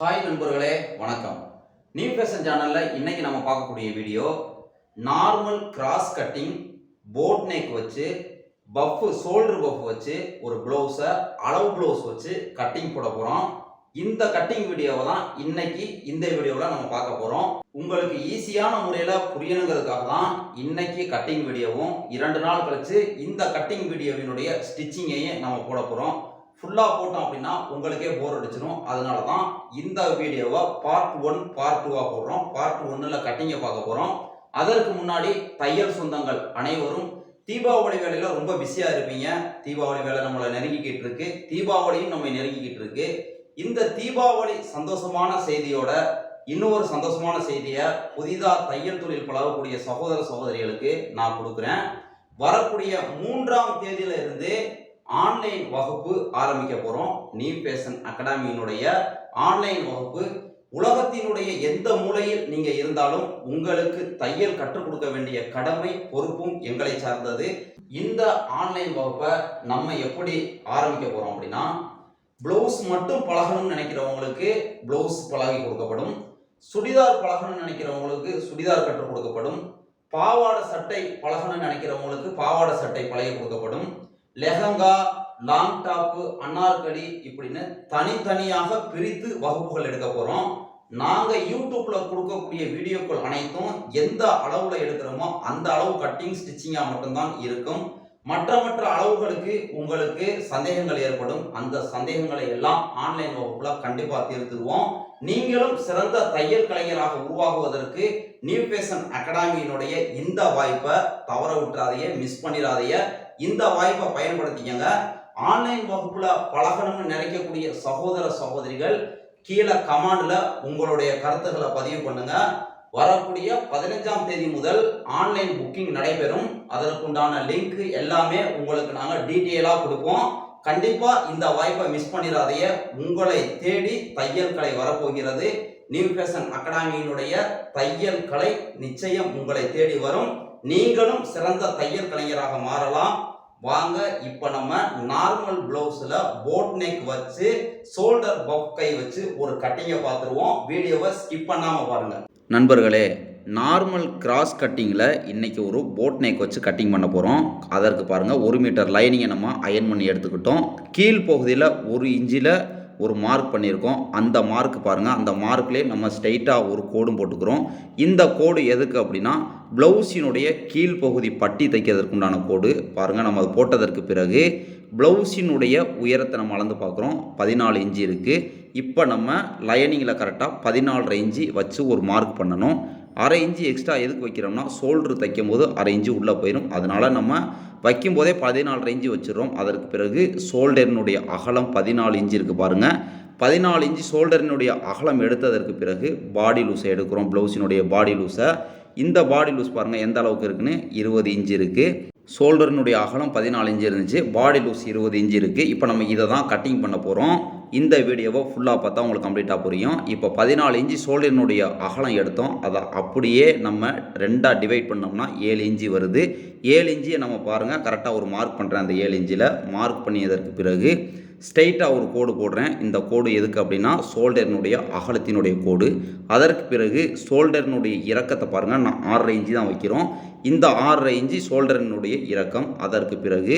Hi நண்பர்களே வணக்கம். New fashion சேனலில் இன்றைக்கி நம்ம பார்க்கக்கூடிய video normal cross cutting boat neck வச்சு பஃப் ஷோல்டர் பஃப் வச்சு ஒரு ப்ளவுஸை அளவு ப்ளவுஸ் வச்சு கட்டிங் போட போகிறோம் இந்த கட்டிங் வீடியோவை தான் இன்னைக்கு இந்த வீடியோவில் நம்ம பார்க்க போகிறோம் உங்களுக்கு ஈஸியான முறையில் புரியணுங்கிறதுக்காக தான் இன்னைக்கு கட்டிங் வீடியோவும் இரண்டு நாள் கழித்து இந்த கட்டிங் வீடியோவினுடைய ஸ்டிச்சிங்கையும் நம்ம போட போகிறோம் ஃபுல்லாக போட்டோம் அப்படின்னா உங்களுக்கே போர் அடிச்சிடும் அதனால தான் இந்த வீடியோவை பார்ட் ஒன் பார்ட் டூவாக போடுறோம். பார்ட் ஒன்னில் கட்டிங்கை பார்க்க போகிறோம் அதற்கு முன்னாடி தையல் சொந்தங்கள் அனைவரும் தீபாவளி வேலையில் ரொம்ப பிஸியாக இருப்பீங்க. தீபாவளி வேலை நம்மளை நெருங்கிக்கிட்டு இருக்கு. தீபாவளியும் நம்ம நெருங்கிக்கிட்டு இருக்கு. இந்த தீபாவளி சந்தோஷமான செய்தியோட இன்னொரு சந்தோஷமான செய்தியை புதிதாக தையல் தொழில் பழகக்கூடிய சகோதர சகோதரிகளுக்கு நான் கொடுக்குறேன். வரக்கூடிய மூன்றாம் தேதியில இருந்து ஆன்லைன் வகுப்பு ஆரம்பிக்க போகிறோம் நியூ பேஷன் அகாடமியினுடைய ஆன்லைன் வகுப்பு. உலகத்தினுடைய எந்த மூலையில் நீங்கள் இருந்தாலும் உங்களுக்கு தையல் கற்றுக் கொடுக்க வேண்டிய கடமை பொறுப்பும் எங்களை சார்ந்தது. இந்த ஆன்லைன் வகுப்பை நம்ம எப்படி ஆரம்பிக்க போகிறோம் அப்படின்னா ப்ளவுஸ் மட்டும் பழகணும்னு நினைக்கிறவங்களுக்கு ப்ளவுஸ் பழகி கொடுக்கப்படும். சுடிதார் பழகணும்னு நினைக்கிறவங்களுக்கு சுடிதார் கற்றுக் கொடுக்கப்படும். பாவாடை சட்டை பழகணும்னு நினைக்கிறவங்களுக்கு பாவாடை சட்டை பழகி கொடுக்கப்படும். லெஹங்கா லாங் டாப்பு அன்னார்கடி இப்படின்னு தனித்தனியாக பிரித்து வகுப்புகள் எடுக்க போகிறோம் நாங்கள் யூடியூப்பில் கொடுக்கக்கூடிய வீடியோக்கள் அனைத்தும் எந்த அளவில் எடுக்கிறோமோ அந்த அளவு கட்டிங் ஸ்டிச்சிங்காக மட்டும்தான் இருக்கும். மற்ற மற்ற அளவுகளுக்கு உங்களுக்கு சந்தேகங்கள் ஏற்படும். அந்த சந்தேகங்களை எல்லாம் ஆன்லைன் வகுப்பில் கண்டிப்பாக தீர்த்துருவோம். நீங்களும் சிறந்த தையல் கலைஞராக உருவாகுவதற்கு நியூ பேஷன் அகாடமியினுடைய இந்த வாய்ப்பை தவற விட்டுறாதைய மிஸ் பண்ணிடாதைய இந்த வாய்ப்பை பயன்படுத்திக்கங்க. ஆன்லைன் வகுப்புல பழகணும்னு நினைக்கக்கூடிய சகோதர சகோதரிகள் கீழே கமாண்டில் உங்களுடைய கருத்துக்களை பதிவு பண்ணுங்க. வரக்கூடிய பதினஞ்சாம் தேதி முதல் ஆன்லைன் புக்கிங் நடைபெறும். அதற்குண்டான லிங்க் எல்லாமே உங்களுக்கு நாங்கள் டீட்டெயிலாக கொடுப்போம். கண்டிப்பாக இந்த வாய்ப்பை மிஸ் பண்ணிடாதைய உங்களை தேடி தையல் கலை வரப்போகிறது. நியூ ஃபேஷன் அகாடமியினுடைய தையல் கலை நிச்சயம் உங்களை தேடி வரும். நீங்களும் சிறந்த தையல் கலைஞராக மாறலாம். வாங்க இப்போ நம்ம நார்மல் ப்ளவுஸில் போட் நெக் வச்சு ஷோல்டர் பஃப் கை வச்சு ஒரு கட்டிங்கை பார்த்துருவோம். வீடியோவை ஸ்கிப் பண்ணாமல் பாருங்கள் நண்பர்களே நார்மல் கிராஸ் கட்டிங்கில் இன்றைக்கி ஒரு போட் நெக் வச்சு கட்டிங் பண்ண போகிறோம் அதற்கு பாருங்கள் ஒரு மீட்டர் லைனிங்கை நம்ம அயன் பண்ணி எடுத்துக்கிட்டோம். கீழ் பகுதியில் ஒரு இன்ச்சில் ஒரு மார்க் பண்ணியிருக்கோம். அந்த மார்க் பாருங்கள் அந்த மார்க்லேயே நம்ம ஸ்ட்ரைட்டாக ஒரு கோடும் போட்டுக்கிறோம். இந்த கோடு எதுக்கு அப்படின்னா ப்ளவுஸினுடைய கீழ்ப்பகுதி பட்டி தைக்கிறதுக்கு உண்டான கோடு பாருங்கள் நம்ம அது போட்டதற்கு பிறகு ப்ளவுஸினுடைய உயரத்தை நம்ம அளந்து பார்க்குறோம். பதினாலு இன்ச்சு இருக்குது இப்போ நம்ம லைனிங்கில் கரெக்டாக பதினாலரை இன்ச்சு வச்சு ஒரு மார்க் பண்ணணும். அரை இன்ச்சு எக்ஸ்ட்ரா எதுக்கு வைக்கிறோம்னா ஷோல்ட்ரு தைக்கும் போது அரை இன்ச்சு உள்ளே போயிடும் அதனால் நம்ம வைக்கும்போதே பதினாலு இன்ச்சு வச்சிடுறோம். அதற்கு பிறகு ஷோல்டரினுடைய அகலம் பதினாலு இன்ச்சு இருக்குது பாருங்கள் பதினாலு இன்ச்சு ஷோல்டரினுடைய அகலம் எடுத்ததற்கு பிறகு பாடி லூஸை எடுக்கிறோம். ப்ளவுஸினுடைய பாடி லூஸை இந்த பாடி லூஸ் பாருங்கள் எந்த அளவுக்கு இருக்குன்னு? இருபது இன்ச்சு இருக்குது ஷோல்டரினுடைய அகலம் பதினாலு இன்ச்சு இருந்துச்சு. பாடி லூஸ் இருபது இன்ச்சு இருக்குது இப்போ நம்ம இதை தான் கட்டிங் பண்ண போகிறோம் இந்த வீடியோவை ஃபுல்லாக பார்த்தா உங்களுக்கு கம்ப்ளீட்டாக புரியும். இப்போ பதினாலு இன்ச்சு சோல்டரினுடைய அகலம் எடுத்தோம். அதை அப்படியே நம்ம ரெண்டாக டிவைட் பண்ணோம்னா ஏழு இன்ச்சு வருது. ஏழு இன்ச்சியை நம்ம பாருங்கள் கரெக்டாக ஒரு மார்க் பண்ணுறேன் அந்த ஏழு இன்ச்சில். மார்க் பண்ணியதற்கு பிறகு ஸ்ட்ரைட்டாக ஒரு கோடு போடுறேன். இந்த கோடு எதுக்கு அப்படின்னா சோல்டரினுடைய அகலத்தினுடைய கோடு அதற்கு பிறகு சோல்டரினுடைய இறக்கத்தை பாருங்கள் நான் ஆறரை இன்ச்சு தான் வைக்கிறோம். இந்த ஆறரை இன்ச்சு ஷோல்டரினுடைய இறக்கம் அதற்கு பிறகு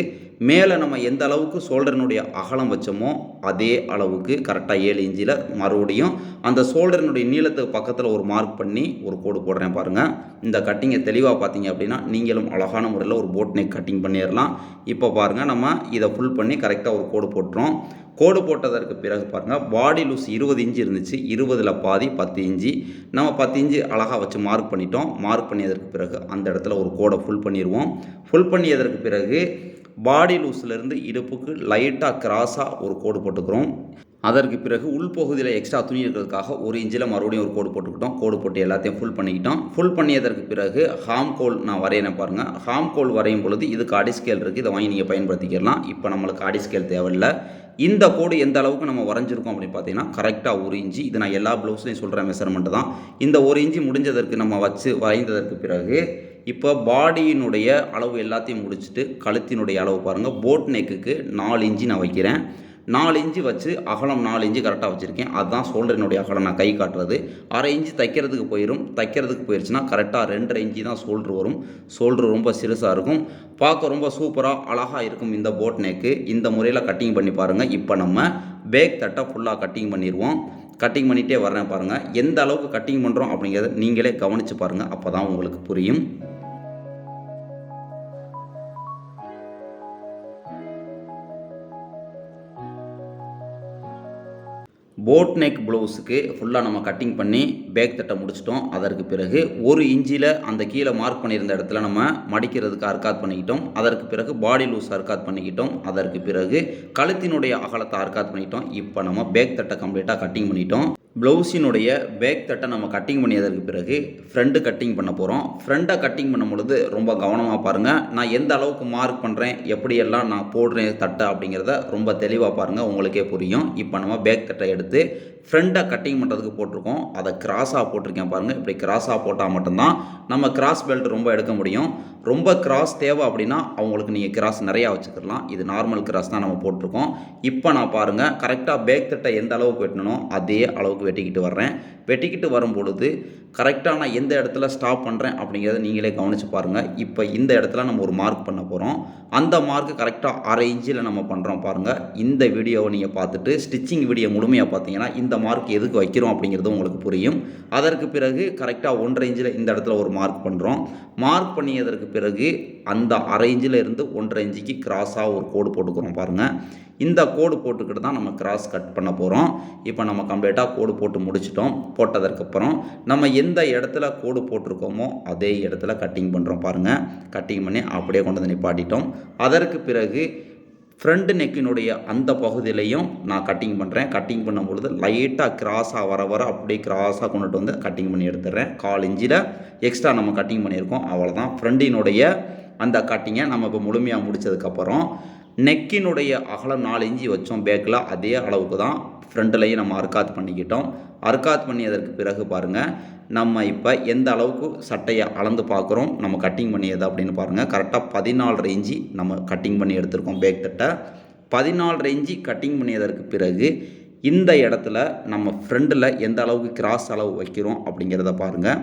மேலே நம்ம எந்த அளவுக்கு ஷோல்டரினுடைய அகலம் வச்சோமோ அதே அளவுக்கு கரெக்டாக ஏழு இன்ச்சில் மறுபடியும் அந்த ஷோல்டரினுடைய நீளத்துக்கு பக்கத்தில் ஒரு மார்க் பண்ணி ஒரு கோடு போடுறேன் பாருங்கள் இந்த கட்டிங்கை தெளிவாக பார்த்தீங்க அப்படின்னா நீங்களும் அழகான முறையில் ஒரு போட் நெக் கட்டிங் பண்ணிடலாம். இப்போ பாருங்கள் நம்ம இதை ஃபுல் பண்ணி கரெக்டாக ஒரு கோடு போட்டுறோம். கோடு போட்டதற்கு பிறகு பாருங்கள் பாடி லூஸ் இருபது இன்ச்சு இருந்துச்சு இருபதில் பாதி பத்து இன்ச்சு. நம்ம பத்து இன்ச்சு அழகாக வச்சு மார்க் பண்ணிட்டோம். மார்க் பண்ணியதற்கு பிறகு அந்த இடத்துல ஒரு கோடை ஃபுல் பண்ணிடுவோம் ஃபுல் பண்ணியதற்கு பிறகு பாடி லூஸ்லேருந்து இடுப்புக்கு லைட்டாக கிராஸாக ஒரு கோடு போட்டுக்கிறோம். அதற்கு பிறகு உள்பகுதியில் எக்ஸ்ட்ரா துணி இருக்கிறதுக்காக ஒரு இன்ச்சில் மறுபடியும் ஒரு கோடு போட்டுக்கிட்டோம். கோடு போட்டு எல்லாத்தையும் ஃபுல் பண்ணிக்கிட்டோம். ஃபுல் பண்ணியதற்கு பிறகு ஹாம் கோல் நான் வரையினேன் பாருங்கள் ஹாம் கோல் வரையும் பொழுது இதுக்கு அடிஸ்கேல் இருக்குது இதை வாங்கி நீங்கள் பயன்படுத்திக்கலாம். இப்போ நம்மளுக்கு அடிஸ்கேல் தேவையில்லை. இந்த கோடு எந்த அளவுக்கு நம்ம வரைஞ்சிருக்கோம் அப்படின்னு பார்த்தீங்கன்னா கரெக்டாக ஒரு இன்ச்சு. இது நான் எல்லா ப்ளவுஸ்லையும் சொல்கிற மெஷர்மெண்ட்டு தான். இந்த ஒரு இன்ச்சு முடிஞ்சதற்கு நம்ம வச்சு வரைந்ததற்கு பிறகு இப்போ பாடியினுடைய அளவு எல்லாத்தையும் முடிச்சுட்டு கழுத்தினுடைய அளவு பாருங்கள் போட் நெக்குக்கு நாலு இன்ச்சு நான் வைக்கிறேன். நாலு இன்ச்சு வச்சு அகலம் நாலு இன்ச்சு கரெக்டாக வச்சுருக்கேன். அதுதான் சோல்டரினுடைய அகலம் நான் கை காட்டுறது. அரை இன்ச்சு தைக்கிறதுக்கு போயிடும் தைக்கிறதுக்கு போயிடுச்சுன்னா கரெக்டாக ரெண்டரை இன்ச்சு தான் சோல்ட்ரு வரும். சோல்ட்ரு ரொம்ப சிறுசாக இருக்கும். பார்க்க ரொம்ப சூப்பராக அழகாக இருக்கும் இந்த போட் நெக்கு இந்த முறையில் கட்டிங் பண்ணி பாருங்கள் இப்போ நம்ம பேக் தட்டை ஃபுல்லாக கட்டிங் பண்ணிடுவோம் கட்டிங் பண்ணிகிட்டே வர்றேன் பாருங்கள் எந்த அளவுக்கு கட்டிங் பண்ணுறோம் அப்படிங்கிறத நீங்களே கவனித்து பாருங்கள் அப்போ தான் உங்களுக்கு புரியும். போட் நெக் ப்ளவுஸுக்கு ஃபுல்லாக நம்ம கட்டிங் பண்ணி பேக் தட்டை முடிச்சிட்டோம். அதற்கு பிறகு ஒரு இஞ்சியில் அந்த கீழே மார்க் பண்ணியிருந்த இடத்துல நம்ம மடிக்கிறதுக்கு அர்க்காத் பண்ணிக்கிட்டோம். அதற்கு பிறகு பாடி லூஸ் அர்க்காத் பண்ணிக்கிட்டோம். அதற்கு பிறகு கழுத்தினுடைய அகலத்தை அர்க்காத் பண்ணிட்டோம் இப்போ நம்ம பேக் தட்டை கம்ப்ளீட்டாக கட்டிங் பண்ணிட்டோம். ப்ளவுஸினுடைய பேக் தட்டை நம்ம கட்டிங் பண்ணியதற்கு பிறகு ஃப்ரண்ட்டு கட்டிங் பண்ண போகிறோம் ஃப்ரண்ட்டை கட்டிங் பண்ணும் பொழுது ரொம்ப கவனமாக பாருங்கள் நான் எந்த அளவுக்கு மார்க் பண்ணுறேன் எப்படியெல்லாம் நான் போடுறேன் தட்டை அப்படிங்கிறத ரொம்ப தெளிவாக பாருங்கள் உங்களுக்கே புரியும். இப்போ நம்ம பேக் தட்டை எடுத்து ஃப்ரெண்டாக கட்டிங் பண்ணுறதுக்கு போட்டிருக்கோம். அதை கிராஸாக போட்டிருக்கேன் பாருங்கள் இப்படி கிராஸாக போட்டால் மட்டும்தான் நம்ம கிராஸ் பெல்ட் ரொம்ப எடுக்க முடியும். ரொம்ப கிராஸ் தேவை அப்படின்னா அவங்களுக்கு நீங்கள் கிராஸ் நிறையா வச்சுக்கலாம். இது நார்மல் கிராஸ் தான் நம்ம போட்டிருக்கோம். இப்போ நான் பாருங்கள் கரெக்டாக பேக் தட்டை எந்த அளவுக்கு வெட்டணும் அதே அளவுக்கு வெட்டிக்கிட்டு வர்றேன். வெட்டிக்கிட்டு வரும் பொழுது கரெக்டாக நான் எந்த இடத்துல ஸ்டாப் பண்ணுறேன் அப்படிங்கிறத நீங்களே கவனித்து பாருங்கள் இப்போ இந்த இடத்துல நம்ம ஒரு மார்க் பண்ண போகிறோம் அந்த மார்க்கு கரெக்டாக அரை இன்ச்சில் நம்ம பண்ணுறோம் பாருங்கள் இந்த வீடியோவை நீங்கள் பார்த்துட்டு ஸ்டிச்சிங் வீடியோ முழுமையாக பார்த்தீங்கன்னா இந்த மார்க் எதுக்கு வைக்கிறோம் அப்படிங்கிறது உங்களுக்கு புரியும். அதற்கு பிறகு கரெக்டாக ஒன்றரை இன்ச்சில் இந்த இடத்துல ஒரு மார்க் பண்ணுறோம் மார்க் பண்ணியதற்கு பிறகு அந்த அரை இன்ச்சில் இருந்து ஒன்றரை இன்ச்சுக்கு கிராஸாக ஒரு கோடு போட்டுக்கிறோம் பாருங்கள் இந்த கோடு போட்டுக்கிட்டு தான் நம்ம கிராஸ் கட் பண்ண போகிறோம் இப்போ நம்ம கம்ப்ளீட்டாக கோடு போட்டு முடிச்சிட்டோம். போட்டதற்கப்புறம் நம்ம எந்த இடத்துல கோடு போட்டிருக்கோமோ அதே இடத்துல கட்டிங் பண்ணுறோம் பாருங்கள் கட்டிங் பண்ணி அப்படியே கொண்டு வந்து நிப்பாட்டிட்டோம். அதற்கு பிறகு ஃப்ரண்ட் நெக்கினுடைய அந்த பகுதியிலையும் நான் கட்டிங் பண்ணுறேன் கட்டிங் பண்ணும் பொழுது லைட்டாக கிராஸாக வர வர அப்படியே கிராஸாக கொண்டுட்டு வந்து கட்டிங் பண்ணி எடுத்துடுறேன். கால் இஞ்சியில் எக்ஸ்ட்ரா நம்ம கட்டிங் பண்ணியிருக்கோம். அவ்வளோதான் ஃப்ரண்டினுடைய அந்த கட்டிங்கை நம்ம இப்போ முழுமையாக முடித்ததுக்கப்புறம் நெக்கினுடைய அகலம் நாலு இஞ்சி வச்சோம் பேக்கில் அதே அளவுக்கு தான் ஃப்ரண்ட்லையும் நம்ம அர்க்காத் பண்ணிக்கிட்டோம். அர்க்காத் பண்ணியதற்கு பிறகு பாருங்கள் நம்ம இப்போ எந்த அளவுக்கு சட்டையை அளந்து பார்க்குறோம் நம்ம கட்டிங் பண்ணியது அப்படின்னு பாருங்கள் கரெக்டாக பதினாலு இஞ்சி நம்ம கட்டிங் பண்ணி எடுத்திருக்கோம் பேக் தட்டை பதினாலு இஞ்சி கட்டிங் பண்ணியதற்கு பிறகு இந்த இடத்துல நம்ம ஃப்ரெண்டில் எந்த அளவுக்கு கிராஸ் அளவு வைக்கிறோம் அப்படிங்கிறத பாருங்கள்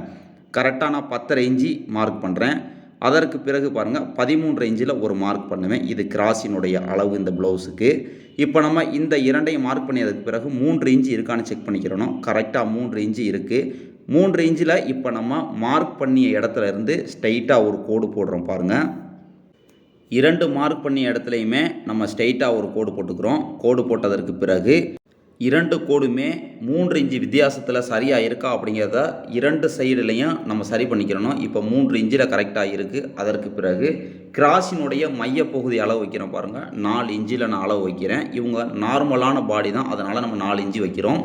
கரெக்டாக நான் பத்தரை இஞ்சி மார்க் பண்ணுறேன் அதற்கு பிறகு பாருங்கள் பதிமூன்று இன்ச்சில் ஒரு மார்க் பண்ணுவேன். இது கிராஸினுடைய அளவு இந்த ப்ளவுஸுக்கு இப்போ நம்ம இந்த இரண்டையும் மார்க் பண்ணியதுக்கு பிறகு மூன்று இன்ச்சு இருக்கான்னு செக் பண்ணிக்கிறணும் கரெக்டாக மூன்று இன்ச்சு இருக்குது மூன்று இன்ச்சில் இப்போ நம்ம மார்க் பண்ணிய இடத்துல இருந்து ஸ்ட்ரைட்டாக ஒரு கோடு போடுறோம் பாருங்கள் இரண்டு மார்க் பண்ணிய இடத்துலையுமே நம்ம ஸ்ட்ரைட்டாக ஒரு கோடு போட்டுக்கிறோம். கோடு போட்டதற்கு பிறகு இரண்டு கோடுமே மூன்று இன்ச்சு வித்தியாசத்தில் சரியாக இருக்கா அப்படிங்கிறத இரண்டு சைடுலையும் நம்ம சரி பண்ணிக்கிறணும். இப்போ மூன்று இன்ச்சில் கரெக்டாக இருக்குது அதற்கு பிறகு கிராஸினுடைய மையப்பகுதி அளவு வைக்கிறோம் பாருங்கள் நாலு இன்ச்சில் நான் அளவு வைக்கிறேன். இவங்க நார்மலான பாடி தான். அதனால் நம்ம நாலு இன்ச்சு வைக்கிறோம்.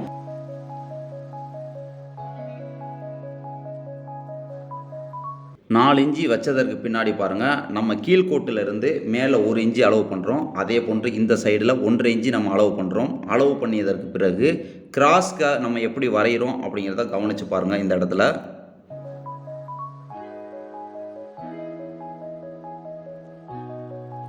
நாலு இஞ்சி வச்சதற்கு பின்னாடி பாருங்கள் நம்ம கீழ்கோட்டிலிருந்து மேலே ஒரு இஞ்சி அளவு பண்ணுறோம் அதே போன்று இந்த சைடில் ஒன்றரை இஞ்சி நம்ம அளவு பண்ணுறோம் அளவு பண்ணியதற்கு பிறகு கிராஸ்க்கு நம்ம எப்படி வரைகிறோம் அப்படிங்கிறத கவனித்து பாருங்கள் இந்த இடத்துல.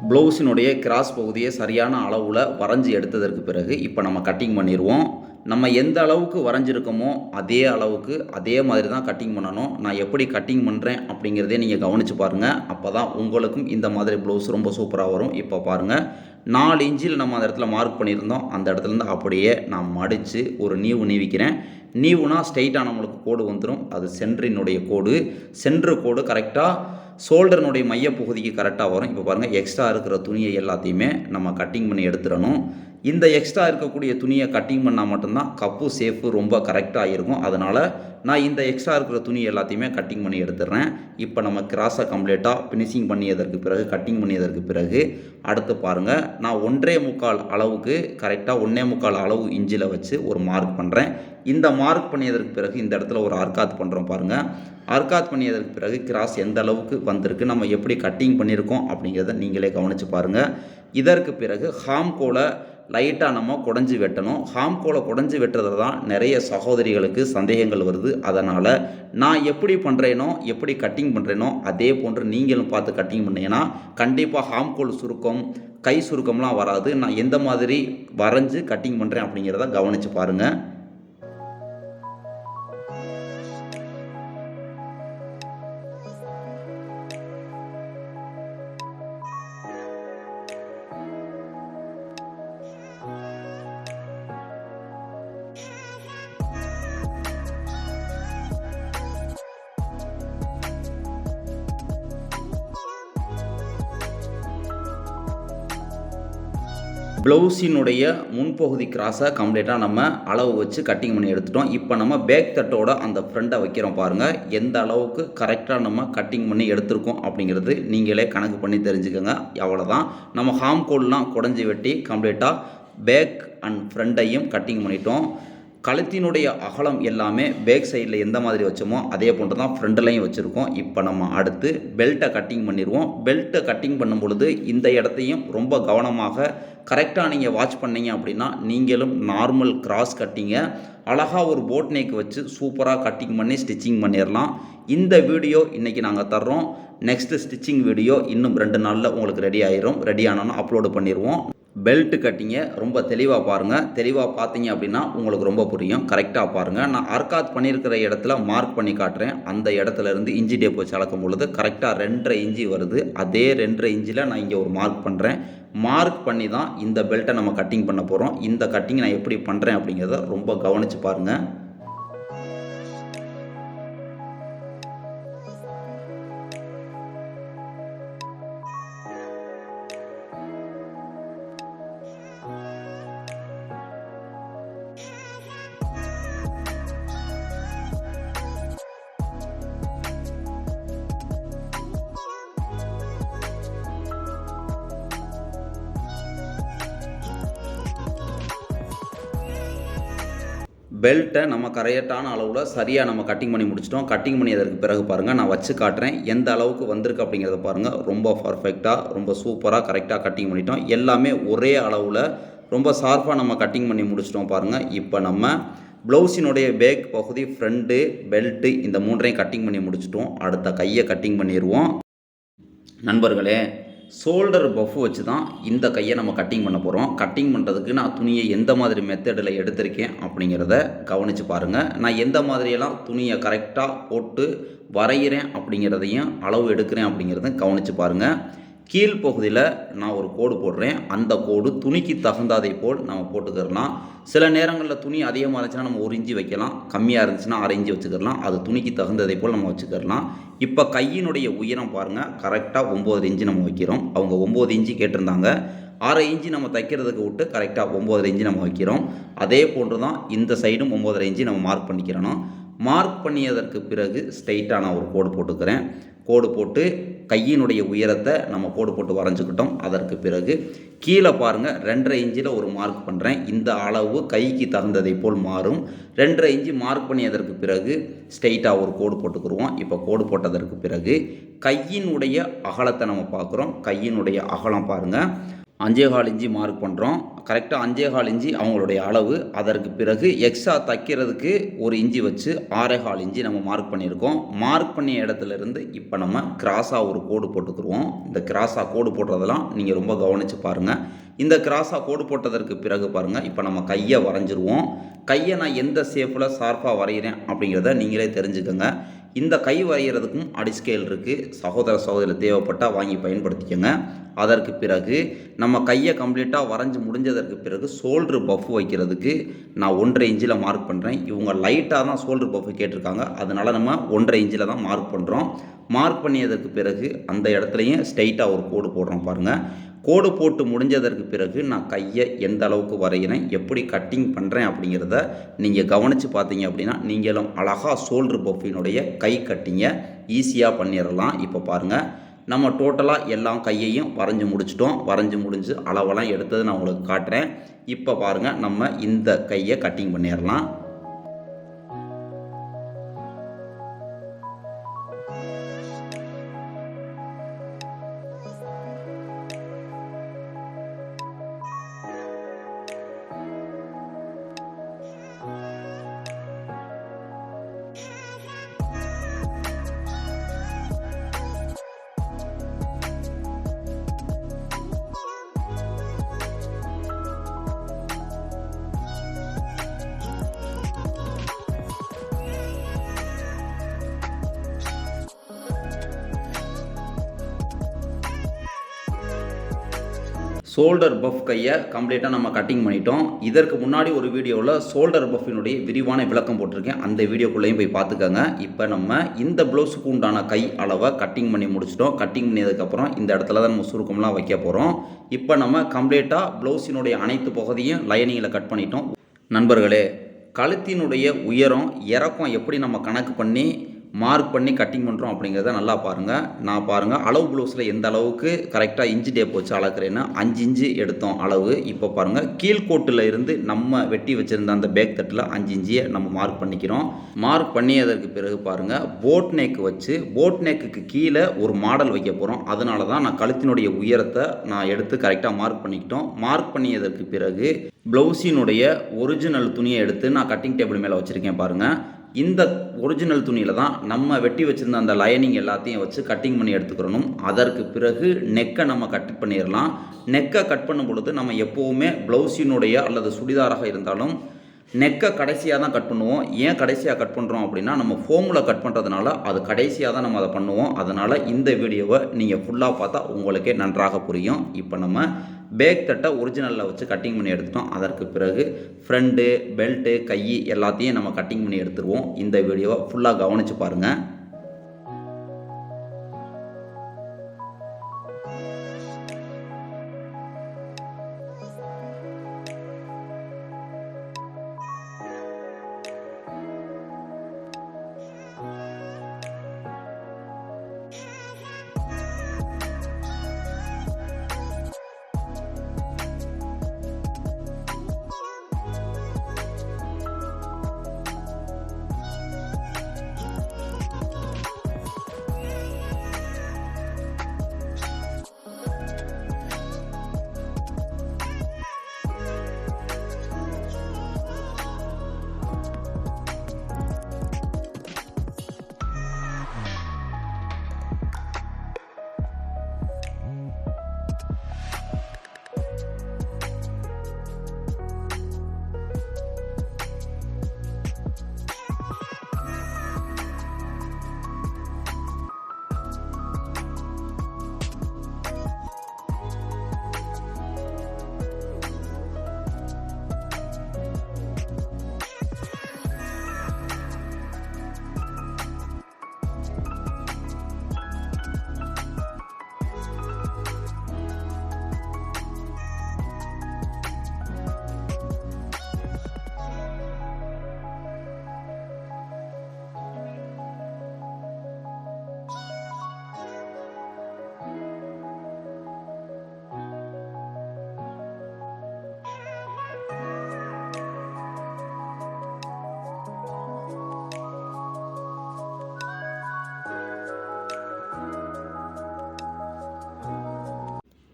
ப்ளவுஸினுடைய கிராஸ் பகுதியை சரியான அளவில் வரைஞ்சி எடுத்ததற்கு பிறகு இப்போ நம்ம கட்டிங் பண்ணிடுவோம். நம்ம எந்த அளவுக்கு வரைஞ்சிருக்கோமோ அதே அளவுக்கு அதே மாதிரி தான் கட்டிங் பண்ணணும். நான் எப்படி கட்டிங் பண்ணுறேன் அப்படிங்கிறதே நீங்கள் கவனித்து பாருங்கள் அப்போ தான் உங்களுக்கும் இந்த மாதிரி ப்ளவுஸ் ரொம்ப சூப்பராக வரும். இப்போ பாருங்கள் நாலு இன்ச்சில் நம்ம அந்த இடத்துல மார்க் பண்ணியிருந்தோம். அந்த இடத்துலேருந்து அப்படியே நான் மடித்து ஒரு நீவு நீவிக்கிறேன். நீவுனா ஸ்ட்ரைட்டாக நம்மளுக்கு கோடு வந்துடும் அது சென்ட்ரினுடைய கோடு சென்ட்ரு கோடு கரெக்டாக ஷோல்டர்னுடைய மையப்பகுதிக்கு கரெக்டாக வரும். இப்போ பாருங்கள் எக்ஸ்ட்ரா இருக்கிற துணியை எல்லாத்தையுமே நம்ம கட்டிங் பண்ணி எடுத்துடணும். இந்த எக்ஸ்ட்ரா இருக்கக்கூடிய துணியை கட்டிங் பண்ணால் மட்டும்தான் கப்பு சேஃபு ரொம்ப கரெக்டாக இருக்கும். அதனால் நான் இந்த எக்ஸ்ட்ரா இருக்கிற துணி எல்லாத்தையுமே கட்டிங் பண்ணி எடுத்துடுறேன். இப்போ நம்ம கிராஸை கம்ப்ளீட்டாக ஃபினிஷிங் பண்ணியதற்கு பிறகு கட்டிங் பண்ணியதற்கு பிறகு அடுத்து பாருங்கள் நான் ஒன்றே முக்கால் அளவுக்கு கரெக்டாக ஒன்றே முக்கால் அளவு இஞ்சில் வச்சு ஒரு மார்க் பண்ணுறேன் இந்த மார்க் பண்ணியதற்கு பிறகு இந்த இடத்துல ஒரு அர்க்காத் பண்ணுறோம் பாருங்கள் அர்க்காத் பண்ணியதற்கு பிறகு கிராஸ் எந்த அளவுக்கு வந்திருக்கு. நம்ம எப்படி கட்டிங் பண்ணியிருக்கோம் அப்படிங்கிறத நீங்களே கவனித்து பாருங்கள் இதற்கு பிறகு ஹாம்கோலை லைட்டாக நம்ம குடஞ்சி வெட்டணும். ஹாம்கோலை குடஞ்சி வெட்டுறதுல தான் நிறைய சகோதரிகளுக்கு சந்தேகங்கள் வருது. அதனால் நான் எப்படி பண்ணுறேனோ எப்படி கட்டிங் பண்ணுறேனோ அதே போன்று நீங்களும் பார்த்து கட்டிங் பண்ணீங்கன்னா கண்டிப்பாக ஹாம்கோல் சுருக்கம் கை சுருக்கம்லாம் வராது. நான் எந்த மாதிரி வரைஞ்சு கட்டிங் பண்ணுறேன் அப்படிங்கிறத கவனித்து பாருங்கள் ப்ளவுஸினுடைய முன்பகுதி கிராஸை கம்ப்ளீட்டாக நம்ம அளவு வச்சு கட்டிங் பண்ணி எடுத்துட்டோம். இப்போ நம்ம பேக் தட்டோட அந்த ஃப்ரண்ட்டை வைக்கிறோம் பாருங்கள் எந்த அளவுக்கு கரெக்டாக நம்ம கட்டிங் பண்ணி எடுத்திருக்கோம் அப்படிங்கிறது நீங்களே கணக்கு பண்ணி தெரிஞ்சுக்கோங்க. அவ்வளோதான் நம்ம ஹாம் கோல்லாம் குடஞ்சி வெட்டி கம்ப்ளீட்டாக பேக் அண்ட் ஃப்ரண்ட்டையும் கட்டிங் பண்ணிட்டோம். கழுத்தினுடைய அகலம் எல்லாமே பேக் சைடில் எந்த மாதிரி வச்சோமோ அதே போன்று தான் ஃப்ரண்ட்லையும் வச்சுருக்கோம். இப்போ நம்ம அடுத்து பெல்ட்டை கட்டிங் பண்ணிடுவோம் பெல்ட்டை கட்டிங் பண்ணும் பொழுது இந்த இடத்தையும் ரொம்ப கவனமாக கரெக்டாக நீங்கள் வாட்ச் பண்ணீங்க அப்படின்னா நீங்களும் நார்மல் கிராஸ் கட்டிங்க அழகாக ஒரு போட் நெக் வச்சு சூப்பராக கட்டிங் பண்ணி ஸ்டிச்சிங் பண்ணிடலாம் இந்த வீடியோ இன்றைக்கி நாங்கள் தர்றோம். நெக்ஸ்ட்டு ஸ்டிச்சிங் வீடியோ இன்னும் ரெண்டு நாளில் உங்களுக்கு ரெடி ஆயிரும். ரெடி ஆனோன்னா அப்லோடு பண்ணிடுவோம் பெல்ட்டு கட்டிங்க. ரொம்ப தெளிவாக பாருங்கள் தெளிவாக பார்த்தீங்க அப்படின்னா உங்களுக்கு ரொம்ப புரியும். கரெக்டாக பாருங்கள் நான் அர்க்காத் பண்ணியிருக்கிற இடத்துல மார்க் பண்ணி காட்டுறேன். அந்த இடத்துல இருந்து இஞ்சி டேப் வச்சு அளக்கும் பொழுது கரெக்டாக ரெண்டரை இஞ்சி வருது. அதே ரெண்டரை இஞ்சில் நான் இங்கே ஒரு மார்க் பண்ணுறேன் மார்க் பண்ணி தான் இந்த பெல்ட்டை நம்ம கட்டிங் பண்ண போகிறோம் இந்த கட்டிங் நான் எப்படி பண்ணுறேன் அப்படிங்கிறத ரொம்ப கவனித்து பாருங்கள் பெல்ட்டை நம்ம கரெக்டான அளவில் சரியாக நம்ம கட்டிங் பண்ணி முடிச்சிட்டோம். கட்டிங் பண்ணியதற்கு பிறகு பாருங்கள் நான் வச்சு காட்டுறேன். எந்த அளவுக்கு வந்திருக்கு அப்படிங்கிறத பாருங்கள் ரொம்ப பர்ஃபெக்டாக ரொம்ப சூப்பராக கரெக்டாக கட்டிங் பண்ணிட்டோம். எல்லாமே ஒரே அளவில் ரொம்ப ஷார்ப்பாக நம்ம கட்டிங் பண்ணி முடிச்சிட்டோம் பாருங்கள் இப்போ நம்ம ப்ளவுஸினுடைய பேக் பகுதி ஃப்ரண்ட்டு பெல்ட்டு இந்த மூன்றையும் கட்டிங் பண்ணி முடிச்சிட்டோம். அடுத்த கையை கட்டிங் பண்ணிடுவோம் நண்பர்களே ஷோல்டர் பஃப் வச்சு தான் இந்த கையை நம்ம கட்டிங் பண்ண போகிறோம் கட்டிங் பண்ணுறதுக்கு நான் துணியை எந்த மாதிரி மெத்தடில் எடுத்திருக்கேன் அப்படிங்கிறத கவனித்து பாருங்கள் நான் எந்த மாதிரியெல்லாம் துணியை கரெக்டாக போட்டு வரைகிறேன் அப்படிங்கிறதையும் அளவு எடுக்கிறேன் அப்படிங்கிறதையும் கவனித்து பாருங்கள் கீழ்ப்பகுதியில் நான் ஒரு கோடு போடுறேன். அந்த கோடு துணிக்கு தகுந்தாதை போல் நம்ம போட்டுக்கிறலாம். சில நேரங்களில் துணி அதிகமாக இருந்துச்சுன்னா நம்ம ஒரு இஞ்சி வைக்கலாம். கம்மியாக இருந்துச்சுன்னா அரை இஞ்சி வச்சுக்கிறலாம். அது துணிக்கு தகுந்ததை போல் நம்ம வச்சுக்கிறலாம். இப்போ கையினுடைய உயரம் பாருங்கள் கரெக்டாக ஒம்பது இஞ்சி நம்ம வைக்கிறோம். அவங்க ஒம்பது இஞ்சி கேட்டிருந்தாங்க. அரை இஞ்சி நம்ம தைக்கிறதுக்கு விட்டு கரெக்டாக ஒம்பதரை இஞ்சி நம்ம வைக்கிறோம். அதே போன்று தான் இந்த சைடும் ஒம்பதரை இஞ்சி நம்ம மார்க் பண்ணிக்கிறோம் மார்க் பண்ணியதற்கு பிறகு ஸ்ட்ரைட்டாக நான் ஒரு கோடு போட்டுக்கிறேன். கோடு போட்டு கையினுடைய உயரத்தை நம்ம கோடு போட்டு வரைஞ்சிக்கிட்டோம். அதற்கு பிறகு கீழே பாருங்கள் ரெண்டரை இன்ச்சில் ஒரு மார்க் பண்ணுறேன் இந்த அளவு கைக்கு தகுந்ததை போல் மாறும். ரெண்டரை இன்ச்சு மார்க் பண்ணியதற்கு பிறகு ஸ்ட்ரெயிட்டாக ஒரு கோடு போட்டுக்குருவோம் இப்போ கோடு போட்டதற்கு பிறகு கையினுடைய அகலத்தை நம்ம பார்க்குறோம். கையினுடைய அகலம் பாருங்கள் அஞ்சே கால் இஞ்சி மார்க் பண்ணுறோம் கரெக்டாக அஞ்சே கால் இஞ்சி அவங்களுடைய அளவு. அதற்கு பிறகு எக்ஸ்ட்ரா தைக்கிறதுக்கு ஒரு இஞ்சி வச்சு ஆறே கால் இஞ்சி நம்ம மார்க் பண்ணியிருக்கோம். மார்க் பண்ணிய இடத்துல இருந்து இப்போ நம்ம கிராஸாக ஒரு கோடு போட்டுக்குருவோம். இந்த கிராஸாக கோடு போடுறதெல்லாம் நீங்கள் ரொம்ப கவனித்து பாருங்கள் இந்த கிராஸாக கோடு போட்டதற்கு பிறகு பாருங்கள் இப்போ நம்ம கையை வரைஞ்சிருவோம். கையை நான் எந்த ஷேப்பில் ஷார்ப்பாக வரைகிறேன் அப்படிங்கிறத நீங்களே தெரிஞ்சுக்கோங்க. இந்த கை வரைகிறதுக்கும் அடிஸ்கேல் இருக்குது சகோதர சகோதரில் தேவைப்பட்டால் வாங்கி பயன்படுத்திக்கோங்க. அதற்கு பிறகு நம்ம கையை கம்ப்ளீட்டாக வரைஞ்சி முடிஞ்சதற்கு பிறகு ஷோல்ட்ரு பஃப் வைக்கிறதுக்கு நான் ஒன்றரை இன்ச்சில் மார்க் பண்ணுறேன் இவங்க லைட்டாக தான் ஷோல்ட்ரு பஃப் கேட்டிருக்காங்க. அதனால் நம்ம ஒன்றரை இன்ச்சில் தான் மார்க் பண்ணுறோம் மார்க் பண்ணியதற்கு பிறகு அந்த இடத்துலையும் ஸ்ட்ரைட்டாக ஒரு கோடு போடுறோம் பாருங்கள் கோடு போட்டு முடிஞ்சதற்கு பிறகு நான் கையை எந்த அளவுக்கு வரைகிறேன் எப்படி கட்டிங் பண்ணுறேன் அப்படிங்கிறத நீங்கள் கவனித்து பார்த்தீங்க அப்படின்னா நீங்களும் அழகாக ஷோல்ட்ரு பஃபினுடைய கை கட்டிங்கை ஈஸியாக பண்ணிடலாம். இப்போ பாருங்கள் நம்ம டோட்டலாக எல்லா கையையும் வரைஞ்சி முடிச்சிட்டோம். வரைஞ்சி முடிஞ்சு அளவெல்லாம் எடுத்தது நான் உங்களுக்கு காட்டுறேன். இப்போ பாருங்கள் நம்ம இந்த கையை கட்டிங் பண்ணிடலாம். ஷோல்டர் பஃப் கையை கம்ப்ளீட்டாக நம்ம கட்டிங் பண்ணிட்டோம். இதற்கு முன்னாடி ஒரு வீடியோவில் ஷோல்டர் பஃபினுடைய விரிவான விளக்கம் போட்டிருக்கேன். அந்த வீடியோக்குள்ளேயும் போய் பார்த்துக்கோங்க. இப்போ நம்ம இந்த ப்ளவுஸுக்கு உண்டான கை அளவை கட்டிங் பண்ணி முடிச்சிட்டோம். கட்டிங் பண்ணியதுக்கப்புறம் இந்த இடத்துல தான் நம்ம சுருக்கம்லாம் வைக்க போகிறோம் இப்போ நம்ம கம்ப்ளீட்டாக ப்ளவுஸினுடைய அனைத்து பகுதியும் லைனிங்கில் கட் பண்ணிட்டோம். நண்பர்களே கழுத்தினுடைய உயரம் இறக்கம் எப்படி நம்ம கணக்கு பண்ணி மார்க் பண்ணி கட்டிங் பண்ணுறோம் அப்படிங்கிறத நல்லா பாருங்கள் நான் பாருங்கள் அளவு ப்ளவுஸில் எந்த அளவுக்கு கரெக்டாக இன்ச்சு டேப் வச்சு அளக்குறேன்னா அஞ்சு இன்ச்சு எடுத்தோம் அளவு. இப்போ பாருங்கள் கீழ்கோட்டில் இருந்து நம்ம வெட்டி வச்சுருந்த அந்த பேக் தட்டில் அஞ்சு இன்ச்சியை நம்ம மார்க் பண்ணிக்கிறோம். மார்க் பண்ணியதற்கு பிறகு பாருங்கள் போட் நெக் வச்சு போட் நெக்குக்கு கீழே ஒரு மாடல் வைக்க போகிறோம் அதனால தான் நான் கழுத்தினுடைய உயரத்தை நான் எடுத்து கரெக்டாக மார்க் பண்ணிக்கிட்டோம். மார்க் பண்ணியதற்கு பிறகு ப்ளவுஸினுடைய ஒரிஜினல் துணியை எடுத்து நான் கட்டிங் டேபிள் மேலே வச்சுருக்கேன் பாருங்கள் இந்த ஒரிஜினல் துணியில் தான் நம்ம வெட்டி வச்சுருந்த அந்த லைனிங் எல்லாத்தையும் வச்சு கட்டிங் பண்ணி எடுத்துக்கிறணும். அதற்கு பிறகு நெக்கை நம்ம கட் பண்ணிடலாம். நெக்கை கட் பண்ணும் பொழுது நம்ம எப்போவுமே ப்ளவுஸினுடைய அல்லது சுடிதாராக இருந்தாலும் நெக்கை கடைசியாக தான் கட் பண்ணுவோம். ஏன் கடைசியாக கட் பண்ணுறோம் அப்படின்னா நம்ம ஃபோமில் கட் பண்ணுறதுனால அது கடைசியாக தான் நம்ம அதை பண்ணுவோம். அதனால் இந்த வீடியோவை நீங்கள் ஃபுல்லாக பார்த்தா உங்களுக்கே நன்றாக புரியும். இப்போ நம்ம பேக் தட்டை ஒரிஜினலில் வச்சு கட்டிங் பண்ணி எடுத்துட்டோம். அதற்கு பிறகு ஃப்ரண்ட்டு பெல்ட்டு கை எல்லாத்தையும் நம்ம கட்டிங் பண்ணி எடுத்துருவோம். இந்த வீடியோவை ஃபுல்லாக கவனித்து பாருங்கள்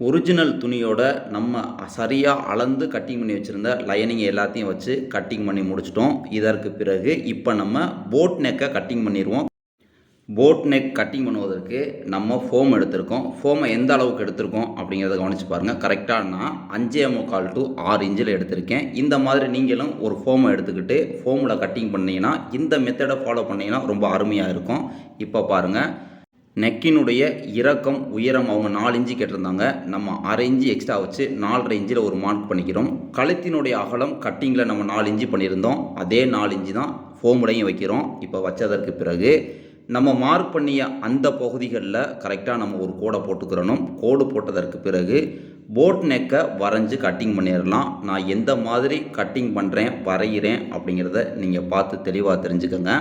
ஒரிஜினல் துணியோட நம்ம சரியாக அளந்து கட்டிங் பண்ணி வச்சுருந்த லைனிங் எல்லாத்தையும் வச்சு கட்டிங் பண்ணி முடிச்சிட்டோம். இதற்கு பிறகு இப்போ நம்ம போட் நெக்கை கட்டிங் பண்ணிடுவோம் போட் நெக் கட்டிங் பண்ணுவதற்கு நம்ம ஃபோம் எடுத்திருக்கோம். ஃபோமை எந்த அளவுக்கு எடுத்திருக்கோம் அப்படிங்கிறத கவனித்து பாருங்கள் கரெக்டாக நான் அஞ்சே முக்கால் டு ஆறு இன்ச்சில் எடுத்திருக்கேன். இந்த மாதிரி நீங்களும் ஒரு ஃபோமை எடுத்துக்கிட்டு ஃபோமில் கட்டிங் பண்ணீங்கன்னா இந்த மெத்தடை ஃபாலோ பண்ணிங்கன்னா ரொம்ப அருமையாக இருக்கும். இப்போ பாருங்கள் நெக்கினுடைய இறக்கம் உயரம் அவங்க நாலு இன்ச்சு கேட்டிருந்தாங்க. நம்ம அரை இன்ச்சு எக்ஸ்ட்ரா வச்சு நாலரை இன்ச்சில் ஒரு மார்க் பண்ணிக்கிறோம். கழுத்தினுடைய அகலம் கட்டிங்கில் நம்ம நாலு இன்ச்சு பண்ணியிருந்தோம். அதே நாலு இன்ச்சு தான் ஃபோமுடையும் வைக்கிறோம். இப்போ வச்சதற்கு பிறகு நம்ம மார்க் பண்ணிய அந்த பகுதிகளில் கரெக்டாக நம்ம ஒரு கோடை போட்டுக்கிறணும். கோடு போட்டதற்கு பிறகு போட் நெக்கை வரைஞ்சி கட்டிங் பண்ணிடலாம். நான் எந்த மாதிரி கட்டிங் பண்ணுறேன் வரைகிறேன் அப்படிங்கிறத நீங்கள் பார்த்து தெளிவாக தெரிஞ்சுக்கோங்க.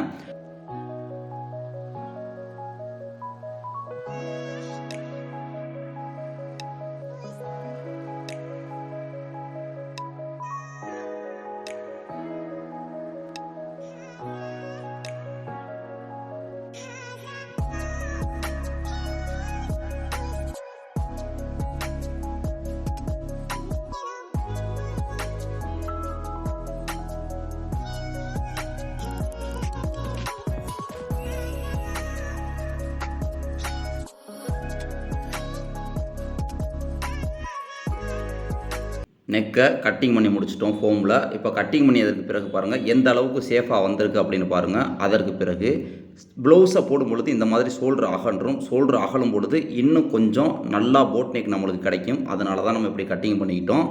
நெக்கை கட்டிங் பண்ணி முடிச்சிட்டோம் ஃபோமில் இப்போ கட்டிங் பண்ணி அதற்கு பிறகு பாருங்கள் எந்த அளவுக்கு சேஃபாக வந்திருக்கு அப்படின்னு பாருங்கள் அதற்கு பிறகு ப்ளவுஸை போடும் பொழுது இந்த மாதிரி ஷோல்டர் அகன்றும் ஷோல்டர் அகலும் பொழுது இன்னும் கொஞ்சம் நல்லா போட் நெக் நம்மளுக்கு கிடைக்கும். அதனால தான் நம்ம இப்படி கட்டிங் பண்ணிக்கிட்டோம்.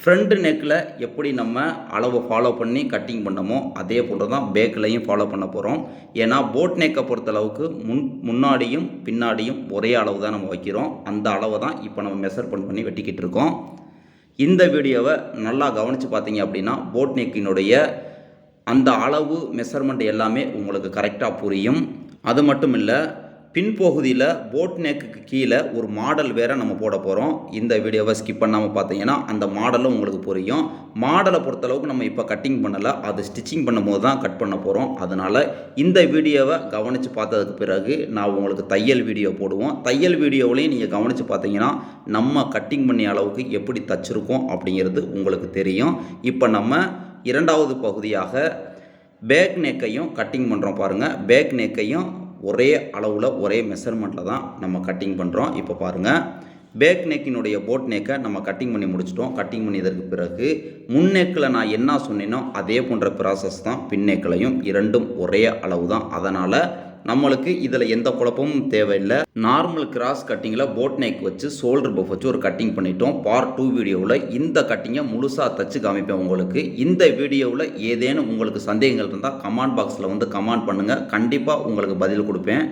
ஃப்ரண்ட் நெக்கில் எப்படி நம்ம அளவை ஃபாலோ பண்ணி கட்டிங் பண்ணமோ அதே போன்று தான் பேக்கிலையும் ஃபாலோ பண்ண போகிறோம் ஏன்னா போட் நெக்கை பொறுத்தளவுக்கு முன் முன்னாடியும் பின்னாடியும் ஒரே அளவு தான் நம்ம வைக்கிறோம். அந்த அளவை தான் இப்போ நம்ம மெஷர் பண்ணி வெட்டிக்கிட்டு இருக்கோம். இந்த வீடியோவை நல்லா கவனித்து பார்த்தீங்க அப்படின்னா போட் நெக்கினுடைய அந்த அளவு மெஷர்மெண்ட் எல்லாமே உங்களுக்கு கரெக்டாக புரியும். அது மட்டும் இல்லை பின்பகுதியில் போட் நெக்குக்கு கீழே ஒரு மாடல் வேறு நம்ம போட போகிறோம் இந்த வீடியோவை ஸ்கிப் பண்ணாமல் பார்த்தீங்கன்னா அந்த மாடலும் உங்களுக்கு புரியும். மாடலை பொறுத்தளவுக்கு நம்ம இப்போ கட்டிங் பண்ணலை. அது ஸ்டிச்சிங் பண்ணும்போது தான் கட் பண்ண போகிறோம் அதனால் இந்த வீடியோவை கவனித்து பார்த்ததுக்கு பிறகு நான் உங்களுக்கு தையல் வீடியோ போடுவோம். தையல் வீடியோவிலையும் நீங்கள் கவனித்து பார்த்தீங்கன்னா நம்ம கட்டிங் பண்ணிய அளவுக்கு எப்படி தச்சிருக்கோம் அப்படிங்கிறது உங்களுக்கு தெரியும். இப்போ நம்ம இரண்டாவது பகுதியாக பேக் நெக்கையும் கட்டிங் பண்ணுறோம் பாருங்கள் பேக் நெக்கையும் ஒரே அளவில் ஒரே மெஷர்மெண்ட்டில் தான் நம்ம கட்டிங் பண்ணுறோம் இப்போ பாருங்கள் பேக் நெக்கினுடைய போட் நெக்கை நம்ம கட்டிங் பண்ணி முடிச்சிட்டோம். கட்டிங் பண்ணியதற்கு பிறகு முன் நெக்கில் நான் என்ன சொன்னேனோ அதே போன்ற ப்ராசஸ் தான் பின் நெக்கிலையும் இரண்டும் ஒரே அளவு தான். அதனால் நம்மளுக்கு இதில் எந்த குழப்பமும் தேவையில்லை. நார்மல் கிராஸ் கட்டிங்கில் போட் நெக் வச்சு ஷோல்டர் பஃப் வச்சு ஒரு கட்டிங் பண்ணிட்டோம். பார்ட் டூ வீடியோவில் இந்த கட்டிங்கை முழுசாக தச்சு காமிப்பேன் உங்களுக்கு. இந்த வீடியோவில் ஏதேனும் உங்களுக்கு சந்தேகங்கள் இருந்தால் கமெண்ட் பாக்ஸில் வந்து கமெண்ட் பண்ணுங்கள் கண்டிப்பாக உங்களுக்கு பதில் கொடுப்பேன்.